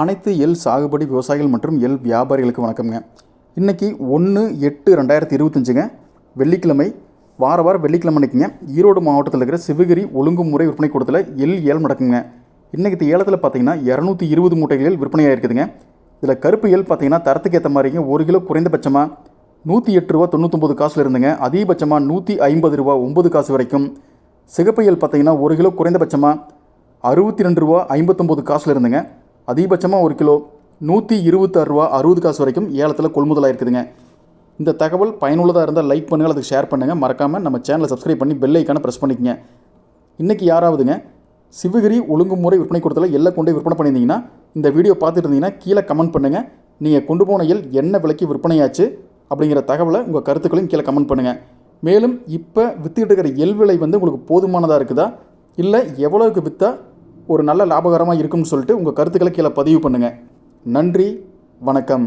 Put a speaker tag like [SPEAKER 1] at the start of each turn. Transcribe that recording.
[SPEAKER 1] அனைத்து எல் சாகுபடி விவசாயிகள் மற்றும் எல் வியாபாரிகளுக்கு வணக்கம்ங்க. இன்றைக்கி ஒன்று எட்டு ரெண்டாயிரத்தி இருபத்தஞ்சுங்க. வெள்ளிக்கிழமை வார வாரம் வெள்ளிக்கிழமை அன்னைக்குங்க. ஈரோடு மாவட்டத்தில் இருக்கிற சிவகிரி ஒழுங்குமுறை விற்பனை கூடத்தில் எல் ஏலம் நடக்குங்க. இன்றைக்கி ஏலத்தில் பார்த்தீங்கன்னா இரநூத்தி இருபது மூட்டைகள் விற்பனையாக இருக்குதுங்க இதில் கருப்பு எல் பார்த்தீங்கன்னா தரத்துக்கு ஏற்ற மாதிரிங்க ஒரு கிலோ குறைந்தபட்சமாக நூற்றி எட்டு ரூபா தொண்ணூற்றொம்பது காசில் இருந்துங்க. அதிகபட்சமாக நூற்றி ஐம்பது ரூபா ஒம்பது காசு வரைக்கும். சிகப்பு எல் பார்த்தீங்கன்னா ஒரு கிலோ குறைந்தபட்சமாக அறுபத்தி ரெண்டு ரூபா ஐம்பத்தொம்போது காசில் இருந்துங்க. அதிகபட்சமாக ஒரு கிலோ நூற்றி இருபத்தாறு ரூபா அறுபது காசு வரைக்கும் ஏலத்தில் கொள்முதலாக இருக்குதுங்க இந்த தகவல் பயனுள்ளதாக இருந்தால் லைக் பண்ணுங்கள் அதுக்கு ஷேர் பண்ணுங்கள் மறக்காமல் நம்ம சேனலை சப்ஸ்கிரைப் பண்ணி பெல் ஐக்கான ப்ரெஸ் பண்ணிக்கங்க. இன்றைக்கி யாராவதுங்க சிவகிரி ஒழுங்குமுறை விற்பனை கூடத்தில் எல்லாம் கொண்டு விற்பனை பண்ணியிருந்தீங்கன்னா இந்த வீடியோ பார்த்துட்டு இருந்தீங்கன்னா கீழே கமெண்ட் பண்ணுங்கள் நீங்கள் கொண்டு போன எல் என்ன விலைக்கு விற்பனையாச்சு அப்படிங்கிற தகவலை உங்கள் கருத்துக்களையும் கீழே கமெண்ட் பண்ணுங்கள் மேலும் இப்போ விற்றுக்கிட்டு இருக்கிற எல் விலை வந்து உங்களுக்கு போதுமானதாக இருக்குதா? இல்லை எவ்வளோக்கு விற்றா ஒரு நல்ல லாபகரமாக இருக்கும்னு சொல்லிட்டு உங்கள் கருத்துக்களை கீழே பதிவு பண்ணுங்கள் நன்றி வணக்கம்.